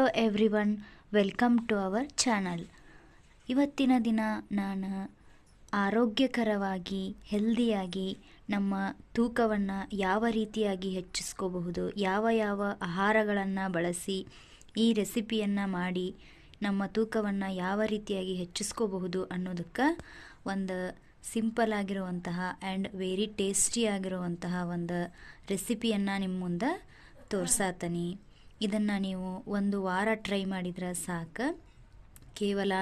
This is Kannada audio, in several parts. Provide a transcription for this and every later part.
Hello everyone welcome to our channel ಇವತ್ತಿನ ದಿನ ನಾನು ಆರೋಗ್ಯಕರವಾಗಿ ಹೆಲ್ದಿಯಾಗಿ ನಮ್ಮ ತೂಕವನ್ನು ಯಾವ ರೀತಿಯಾಗಿ ಹೆಚ್ಚಿಸ್ಕೋಬಹುದು, ಯಾವ ಯಾವ ಆಹಾರಗಳನ್ನು ಬಳಸಿ, ಈ ರೆಸಿಪಿಯನ್ನು ಮಾಡಿ, ನಮ್ಮ ತೂಕವನ್ನು ಯಾವ ರೀತಿಯಾಗಿ ಹೆಚ್ಚಿಸ್ಕೋಬಹುದು ಅನ್ನೋದಕ್ಕೆ ಒಂದು ಸಿಂಪಲ್ ಆಗಿರುವಂತಹ ಆ್ಯಂಡ್ ವೆರಿ ಟೇಸ್ಟಿಯಾಗಿರುವಂತಹ ಒಂದು ರೆಸಿಪಿಯನ್ನು ನಿಮ್ಮ ಮುಂದೆ ತೋರ್ಸಾತನಿ. ಇದನ್ನು ನೀವು ಒಂದು ವಾರ ಟ್ರೈ ಮಾಡಿದ್ರೆ ಸಾಕು. ಕೇವಲ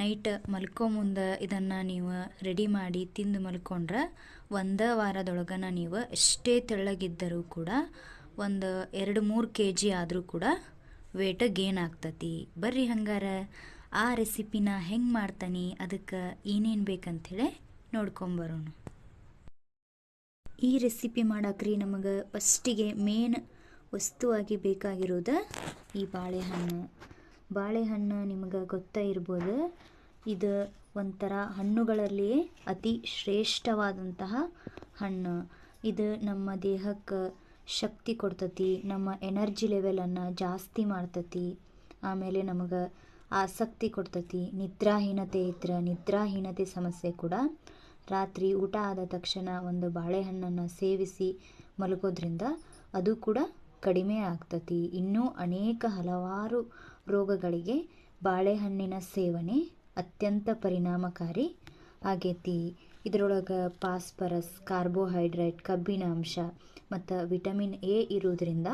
ನೈಟ್ ಮಲ್ಕೋ ಮುಂದೆ ಇದನ್ನು ನೀವು ರೆಡಿ ಮಾಡಿ ತಿಂದು ಮಲ್ಕೊಂಡ್ರೆ ಒಂದೇ ವಾರದೊಳಗನ ನೀವು ಎಷ್ಟೇ ತೆಳ್ಳಗಿದ್ದರೂ ಕೂಡ ಒಂದು ಎರಡು ಮೂರು ಕೆ ಜಿ ಆದರೂ ಕೂಡ ವೇಟ ಗೇನ್ ಆಗ್ತತಿ. ಬರ್ರಿ ಹಂಗಾರ, ಆ ರೆಸಿಪಿನ ಹೆಂಗೆ ಮಾಡ್ತಾನೆ, ಅದಕ್ಕೆ ಏನೇನು ಬೇಕಂಥೇಳಿ ನೋಡ್ಕೊಂಬರೋಣ ಈ ರೆಸಿಪಿ ಮಾಡಕ್ರಿ ನಮಗೆ ಫಸ್ಟಿಗೆ ಮೇನ್ ವಸ್ತುವಾಗಿ ಬೇಕಾಗಿರೋದು ಈ ಬಾಳೆಹಣ್ಣು. ಬಾಳೆಹಣ್ಣು ನಿಮಗೆ ಗೊತ್ತಾ ಇರ್ಬೋದು, ಇದು ಒಂಥರ ಹಣ್ಣುಗಳಲ್ಲಿ ಅತಿ ಶ್ರೇಷ್ಠವಾದಂತಹ ಹಣ್ಣು. ಇದು ನಮ್ಮ ದೇಹಕ್ಕೆ ಶಕ್ತಿ ಕೊಡ್ತತಿ, ನಮ್ಮ ಎನರ್ಜಿ ಲೆವೆಲನ್ನು ಜಾಸ್ತಿ ಮಾಡ್ತತಿ, ಆಮೇಲೆ ನಮಗೆ ಆಸಕ್ತಿ ಕೊಡ್ತತಿ. ನಿದ್ರಾಹೀನತೆ ಇದ್ರೆ ನಿದ್ರಾಹೀನತೆ ಸಮಸ್ಯೆ ಕೂಡ. ರಾತ್ರಿ ಊಟ ಆದ ತಕ್ಷಣ ಒಂದು ಬಾಳೆಹಣ್ಣನ್ನು ಸೇವಿಸಿ ಮಲಗೋದ್ರಿಂದ ಅದು ಕೂಡ ಕಡಿಮೆ ಆಗ್ತತಿ. ಇನ್ನೂ ಅನೇಕ ಹಲವಾರು ರೋಗಗಳಿಗೆ ಬಾಳೆಹಣ್ಣಿನ ಸೇವನೆ ಅತ್ಯಂತ ಪರಿಣಾಮಕಾರಿ ಆಗೇತಿ. ಇದರೊಳಗೆ ಪಾಸ್ಪರಸ್, ಕಾರ್ಬೋಹೈಡ್ರೇಟ್, ಕಬ್ಬಿಣಾಂಶ ಮತ್ತು ವಿಟಮಿನ್ ಎ ಇರೋದ್ರಿಂದ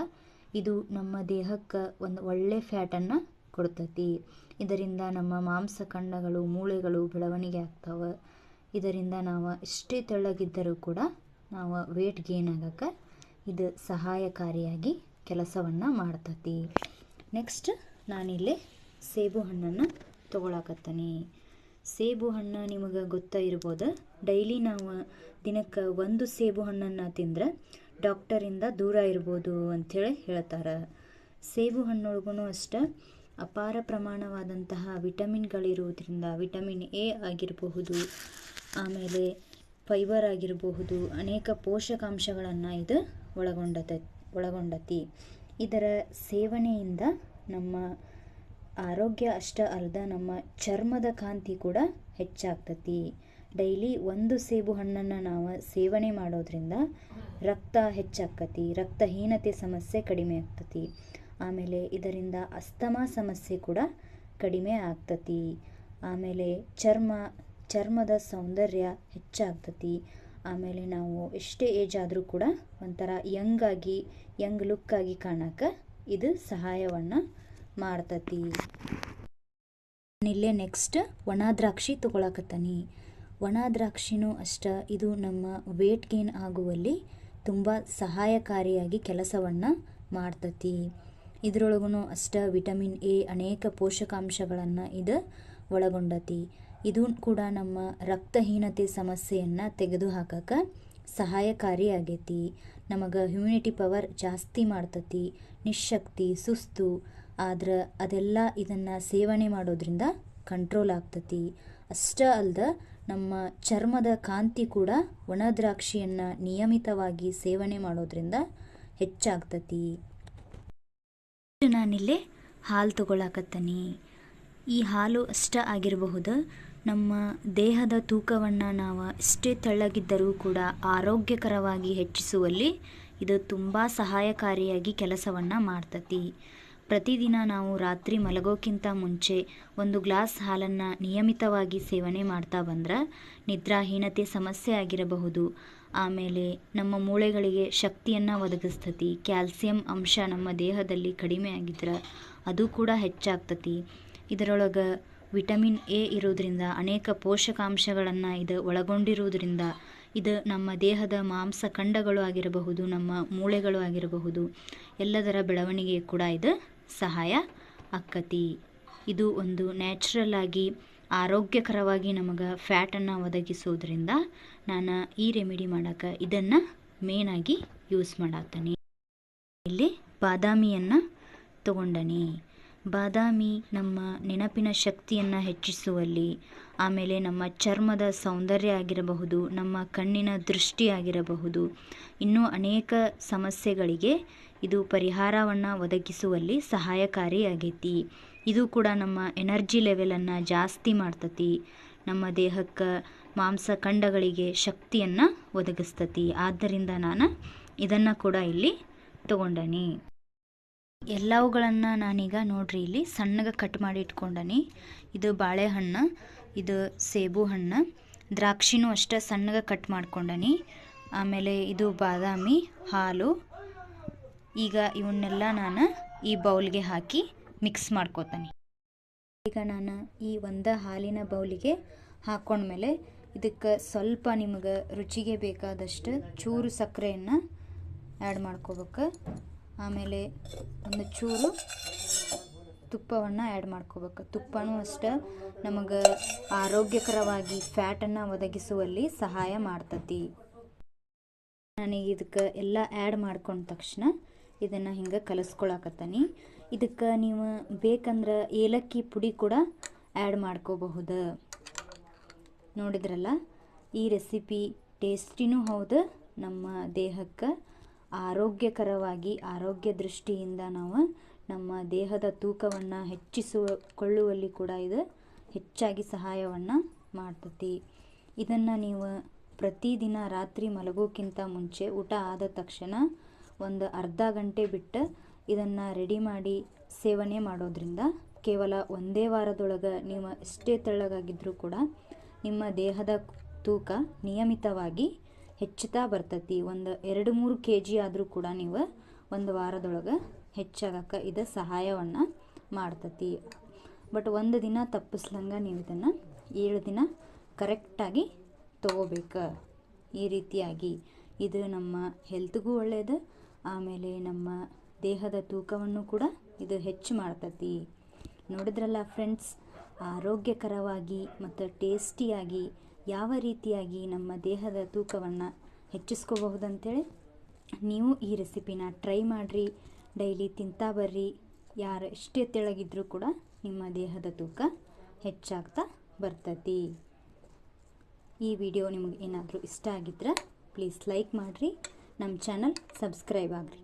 ಇದು ನಮ್ಮ ದೇಹಕ್ಕೆ ಒಂದು ಒಳ್ಳೆ ಫ್ಯಾಟನ್ನು ಕೊಡ್ತತಿ. ಇದರಿಂದ ನಮ್ಮ ಮಾಂಸಖಂಡಗಳು ಮೂಳೆಗಳು ಬೆಳವಣಿಗೆ ಆಗ್ತಾವೆ. ಇದರಿಂದ ನಾವು ಎಷ್ಟೇ ತೆಳ್ಳಗಿದ್ದರೂ ಕೂಡ ನಾವು ವೇಟ್ ಗೇನ್ ಆಗಕ್ಕೆ ಇದು ಸಹಾಯಕಾರಿಯಾಗಿ ಕೆಲಸವನ್ನು ಮಾಡ್ತತಿ. ನೆಕ್ಸ್ಟ್ ನಾನಿಲ್ಲಿ ಸೇಬು ಹಣ್ಣನ್ನು ತೊಗೊಳಕತ್ತೀನಿ. ಸೇಬು ಹಣ್ಣು ನಿಮಗೆ ಗೊತ್ತಾ ಇರ್ಬೋದು. ಡೈಲಿ ನಾವು ದಿನಕ್ಕೆ ಒಂದು ಸೇಬು ಹಣ್ಣನ್ನು ತಿಂದರೆ ಡಾಕ್ಟರಿಂದ ದೂರ ಇರ್ಬೋದು ಅಂಥೇಳಿ ಹೇಳ್ತಾರೆ. ಸೇಬು ಹಣ್ಣೊಳಗೂ ಅಷ್ಟೇ ಅಪಾರ ಪ್ರಮಾಣವಾದಂತಹ ವಿಟಮಿನ್ಗಳಿರುವುದರಿಂದ ವಿಟಮಿನ್ ಎ ಆಗಿರಬಹುದು, ಆಮೇಲೆ ಫೈಬರ್ ಆಗಿರಬಹುದು, ಅನೇಕ ಪೋಷಕಾಂಶಗಳನ್ನು ಇದು ಒಳಗೊಂಡತ, ಒಳಗೊಂಡತಿ. ಇದರ ಸೇವನೆಯಿಂದ ನಮ್ಮ ಆರೋಗ್ಯ ಅಷ್ಟ ಅಲ್ಲದ ನಮ್ಮ ಚರ್ಮದ ಕಾಂತಿ ಕೂಡ ಹೆಚ್ಚಾಗ್ತತಿ. ಡೈಲಿ ಒಂದು ಸೇಬು ಹಣ್ಣನ್ನು ನಾವು ಸೇವನೆ ಮಾಡೋದ್ರಿಂದ ರಕ್ತ ಹೆಚ್ಚಾಕ್ಕತಿ ರಕ್ತಹೀನತೆ ಸಮಸ್ಯೆ ಕಡಿಮೆ ಆಗ್ತತಿ. ಆಮೇಲೆ ಇದರಿಂದ ಅಸ್ತಮಾ ಸಮಸ್ಯೆ ಕೂಡ ಕಡಿಮೆ ಆಗ್ತತಿ. ಆಮೇಲೆ ಚರ್ಮ, ಚರ್ಮದ ಸೌಂದರ್ಯ ಹೆಚ್ಚಾಗ್ತತಿ. ಆಮೇಲೆ ನಾವು ಎಷ್ಟೇ ಏಜ್ ಆದರೂ ಕೂಡ ಒಂಥರ ಯಂಗಾಗಿ ಯಂಗ್ ಲುಕ್ಕಾಗಿ ಕಾಣಕ್ಕೆ ಇದು ಸಹಾಯವನ್ನು ಮಾಡ್ತತಿ. ಇಲ್ಲೇ ನೆಕ್ಸ್ಟ್ ಒಣ ದ್ರಾಕ್ಷಿ ತೊಗೊಳಕತ್ತಾನಿ ಒಣ ದ್ರಾಕ್ಷಿನೂ ಅಷ್ಟ ಇದು ನಮ್ಮ ವೇಟ್ ಗೇನ್ ಆಗುವಲ್ಲಿ ತುಂಬ ಸಹಾಯಕಾರಿಯಾಗಿ ಕೆಲಸವನ್ನು ಮಾಡ್ತತಿ. ಇದರೊಳಗೂ ಅಷ್ಟ ವಿಟಮಿನ್ ಎ ಅನೇಕ ಪೋಷಕಾಂಶಗಳನ್ನು ಇದು ಒಳಗೊಂಡತಿ. ಇದು ಕೂಡ ನಮ್ಮ ರಕ್ತಹೀನತೆ ಸಮಸ್ಯೆಯನ್ನು ತೆಗೆದುಹಾಕಕ್ಕೆ ಸಹಾಯಕಾರಿಯಾಗೈತಿ. ನಮಗೆ ಹ್ಯುಮಿನಿಟಿ ಪವರ್ ಜಾಸ್ತಿ ಮಾಡ್ತತಿ ನಿಶಕ್ತಿ ಸುಸ್ತು, ಆದ್ರೆ ಅದೆಲ್ಲ ಇದನ್ನು ಸೇವನೆ ಮಾಡೋದ್ರಿಂದ ಕಂಟ್ರೋಲ್ ಆಗ್ತತಿ. ಅಷ್ಟೇ ಅಲ್ದ ನಮ್ಮ ಚರ್ಮದ ಕಾಂತಿ ಕೂಡ ಒಣ ದ್ರಾಕ್ಷಿಯನ್ನು ನಿಯಮಿತವಾಗಿ ಸೇವನೆ ಮಾಡೋದ್ರಿಂದ ಹೆಚ್ಚಾಗ್ತತಿ. ನಾನಿಲ್ಲಿ ಹಾಲು ತಗೊಳಕತ್ತೀನಿ. ಈ ಹಾಲು ಅಷ್ಟ ಆಗಿರಬಹುದು ನಮ್ಮ ದೇಹದ ತೂಕವನ್ನು ನಾವು ಎಷ್ಟೇ ತೆಳ್ಳಗಿದ್ದರೂ ಕೂಡ ಆರೋಗ್ಯಕರವಾಗಿ ಹೆಚ್ಚಿಸುವಲ್ಲಿ ಇದು ತುಂಬ ಸಹಾಯಕಾರಿಯಾಗಿ ಕೆಲಸವನ್ನು ಮಾಡ್ತತಿ. ಪ್ರತಿದಿನ ನಾವು ರಾತ್ರಿ ಮಲಗೋಕ್ಕಿಂತ ಮುಂಚೆ ಒಂದು ಗ್ಲಾಸ್ ಹಾಲನ್ನು ನಿಯಮಿತವಾಗಿ ಸೇವನೆ ಮಾಡ್ತಾ ಬಂದ್ರೆ ನಿದ್ರಾಹೀನತೆ ಸಮಸ್ಯೆ ಆಗಿರಬಹುದು. ಆಮೇಲೆ ನಮ್ಮ ಮೂಳೆಗಳಿಗೆ ಶಕ್ತಿಯನ್ನು ಒದಗಿಸ್ತತಿ. ಕ್ಯಾಲ್ಸಿಯಂ ಅಂಶ ನಮ್ಮ ದೇಹದಲ್ಲಿ ಕಡಿಮೆ ಆಗಿದ್ರೆ ಅದು ಕೂಡ ಹೆಚ್ಚಾಗ್ತತಿ. ಇದರೊಳಗೆ ವಿಟಮಿನ್ ಎ ಇರೋದ್ರಿಂದ ಅನೇಕ ಪೋಷಕಾಂಶಗಳನ್ನು ಇದು ಒಳಗೊಂಡಿರುವುದರಿಂದ ಇದು ನಮ್ಮ ದೇಹದ ಮಾಂಸಖಂಡಗಳು ಆಗಿರಬಹುದು, ನಮ್ಮ ಮೂಳೆಗಳು ಆಗಿರಬಹುದು. ಎಲ್ಲದರ ಬೆಳವಣಿಗೆ ಕೂಡ ಇದು ಸಹಾಯ ಆಕ್ಕತಿ ಇದು ಒಂದು ನ್ಯಾಚುರಲ್ ಆಗಿ ಆರೋಗ್ಯಕರವಾಗಿ ನಮಗೆ ಫ್ಯಾಟನ್ನು ಒದಗಿಸೋದ್ರಿಂದ ನಾನು ಈ ರೆಮಿಡಿ ಮಾಡೋಕೆ ಇದನ್ನು ಮೇನಾಗಿ ಯೂಸ್ ಮಾಡತ್ತೀನಿ ಇಲ್ಲಿ ಬಾದಾಮಿಯನ್ನು ತಗೊಂಡನಿ. ಬಾದಾಮಿ ನಮ್ಮ ನೆನಪಿನ ಶಕ್ತಿಯನ್ನು ಹೆಚ್ಚಿಸುವಲ್ಲಿ, ಆಮೇಲೆ ನಮ್ಮ ಚರ್ಮದ ಸೌಂದರ್ಯ ಆಗಿರಬಹುದು, ನಮ್ಮ ಕಣ್ಣಿನ ದೃಷ್ಟಿ ಆಗಿರಬಹುದು. ಇನ್ನೂ ಅನೇಕ ಸಮಸ್ಯೆಗಳಿಗೆ ಇದು ಪರಿಹಾರವನ್ನು ಒದಗಿಸುವಲ್ಲಿ ಸಹಾಯಕಾರಿಯಾಗೈತಿ. ಇದು ಕೂಡ ನಮ್ಮ ಎನರ್ಜಿ ಲೆವೆಲನ್ನು ಜಾಸ್ತಿ ಮಾಡ್ತತಿ. ನಮ್ಮ ದೇಹಕ್ಕೆ ಮಾಂಸಖಂಡಗಳಿಗೆ ಶಕ್ತಿಯನ್ನು ಒದಗಿಸ್ತತಿ. ಆದ್ದರಿಂದ ನಾನು ಇದನ್ನು ಕೂಡ ಇಲ್ಲಿ ತಗೊಂಡನಿ. ಎಲ್ಲವುಗಳನ್ನು ನಾನೀಗ ನೋಡ್ರಿ, ಇಲ್ಲಿ ಸಣ್ಣಗೆ ಕಟ್ ಮಾಡಿ ಇಟ್ಕೊಂಡನಿ. ಇದು ಬಾಳೆಹಣ್ಣು, ಇದು ಸೇಬು ಹಣ್ಣು. ದ್ರಾಕ್ಷಿನೂ ಅಷ್ಟೇ ಸಣ್ಣಗೆ ಕಟ್ ಮಾಡ್ಕೊಂಡನಿ. ಆಮೇಲೆ ಇದು ಬಾದಾಮಿ ಹಾಲು. ಈಗ ಇವನ್ನೆಲ್ಲ ನಾನು ಈ ಬೌಲ್ಗೆ ಹಾಕಿ ಮಿಕ್ಸ್ ಮಾಡ್ಕೋತಾನೆ. ಈಗ ನಾನು ಈ ಒಂದು ಹಾಲಿನ ಬೌಲಿಗೆ ಹಾಕ್ಕೊಂಡ್ಮೇಲೆ ಇದಕ್ಕೆ ಸ್ವಲ್ಪ ನಿಮಗೆ ರುಚಿಗೆ ಬೇಕಾದಷ್ಟು ಚೂರು ಸಕ್ಕರೆಯನ್ನು ಆ್ಯಡ್ ಮಾಡ್ಕೋಬೇಕು. ಆಮೇಲೆ ಒಂದು ಚೂರು ತುಪ್ಪವನ್ನು ಆ್ಯಡ್ ಮಾಡ್ಕೋಬೇಕು. ತುಪ್ಪನೂ ಅಷ್ಟೇ ನಮಗೆ ಆರೋಗ್ಯಕರವಾಗಿ ಫ್ಯಾಟನ್ನು ಒದಗಿಸುವಲ್ಲಿ ಸಹಾಯ ಮಾಡ್ತತಿ. ನನಗೆ ಇದಕ್ಕೆ ಎಲ್ಲ ಆ್ಯಡ್ ಮಾಡ್ಕೊಂಡ ತಕ್ಷಣ ಇದನ್ನು ಹಿಂಗೆ ಕಲಿಸ್ಕೊಳಕತ್ತೀನಿ. ಇದಕ್ಕೆ ನೀವು ಬೇಕಂದ್ರೆ ಏಲಕ್ಕಿ ಪುಡಿ ಕೂಡ ಆ್ಯಡ್ ಮಾಡ್ಕೋಬಹುದು. ನೋಡಿದ್ರಲ್ಲ, ಈ ರೆಸಿಪಿ ಟೇಸ್ಟಿನೂ ಹೌದು, ನಮ್ಮ ದೇಹಕ್ಕೆ ಆರೋಗ್ಯಕರವಾಗಿ ಆರೋಗ್ಯ ದೃಷ್ಟಿಯಿಂದ ನಾವು ನಮ್ಮ ದೇಹದ ತೂಕವನ್ನು ಹೆಚ್ಚಿಸಿಕೊಳ್ಳುವಲ್ಲಿ ಕೂಡ ಇದು ಹೆಚ್ಚಾಗಿ ಸಹಾಯವನ್ನು ಮಾಡ್ತತಿ. ಇದನ್ನು ನೀವು ಪ್ರತಿದಿನ ರಾತ್ರಿ ಮಲಗೋಕ್ಕಿಂತ ಮುಂಚೆ ಊಟ ಆದ ತಕ್ಷಣ ಒಂದು ಅರ್ಧ ಗಂಟೆ ಬಿಟ್ಟು ಇದನ್ನು ರೆಡಿ ಮಾಡಿ ಸೇವನೆ ಮಾಡೋದ್ರಿಂದ ಕೇವಲ ಒಂದೇ ವಾರದೊಳಗೆ ನೀವು ಎಷ್ಟೇ ತೆಳ್ಳಗಾಗಿದ್ದರೂ ಕೂಡ ನಿಮ್ಮ ದೇಹದ ತೂಕ ನಿಯಮಿತವಾಗಿ ಹೆಚ್ಚುತ್ತಾ ಬರ್ತೈತಿ. ಒಂದು ಎರಡು ಮೂರು ಕೆ ಜಿ ಆದರೂ ಕೂಡ ನೀವು ಒಂದು ವಾರದೊಳಗೆ ಹೆಚ್ಚಾಗಕ್ಕೆ ಇದು ಸಹಾಯವನ್ನು ಮಾಡ್ತತಿ. ಬಟ್ ಒಂದು ದಿನ ತಪ್ಪಿಸ್ಲಂಗೆ ನೀವು ಇದನ್ನು ಏಳು ದಿನ ಕರೆಕ್ಟಾಗಿ ತಗೋಬೇಕು. ಈ ರೀತಿಯಾಗಿ. ಇದು ನಮ್ಮ ಹೆಲ್ತ್ಗೂ ಒಳ್ಳೆಯದು ಆಮೇಲೆ ನಮ್ಮ ದೇಹದ ತೂಕವನ್ನು ಕೂಡ ಇದು ಹೆಚ್ಚು ಮಾಡ್ತತಿ. ನೋಡಿದ್ರಲ್ಲ ಫ್ರೆಂಡ್ಸ್ ಆರೋಗ್ಯಕರವಾಗಿ ಮತ್ತು ಟೇಸ್ಟಿಯಾಗಿ ಯಾವ ರೀತಿಯಾಗಿ ನಮ್ಮ ದೇಹದ ತೂಕವನ್ನು ಹೆಚ್ಚಿಸ್ಕೋಬಹುದಂತೇಳಿ ನೀವು ಈ ರೆಸಿಪಿನ ಟ್ರೈ ಮಾಡಿರಿ, ಡೈಲಿ ತಿಂತಾ ಬರ್ರಿ, ಯಾರು ಎಷ್ಟೇ ತೆಳಗಿದ್ರೂ ಕೂಡ ನಿಮ್ಮ ದೇಹದ ತೂಕ ಹೆಚ್ಚಾಗ್ತಾ ಬರ್ತತಿ. ಈ ವಿಡಿಯೋ ನಿಮಗೆ ಏನಾದರೂ ಇಷ್ಟ ಆಗಿದ್ರೆ ಪ್ಲೀಸ್ ಲೈಕ್ ಮಾಡಿರಿ, ನಮ್ಮ ಚಾನಲ್ ಸಬ್ಸ್ಕ್ರೈಬ್ ಆಗಿರಿ.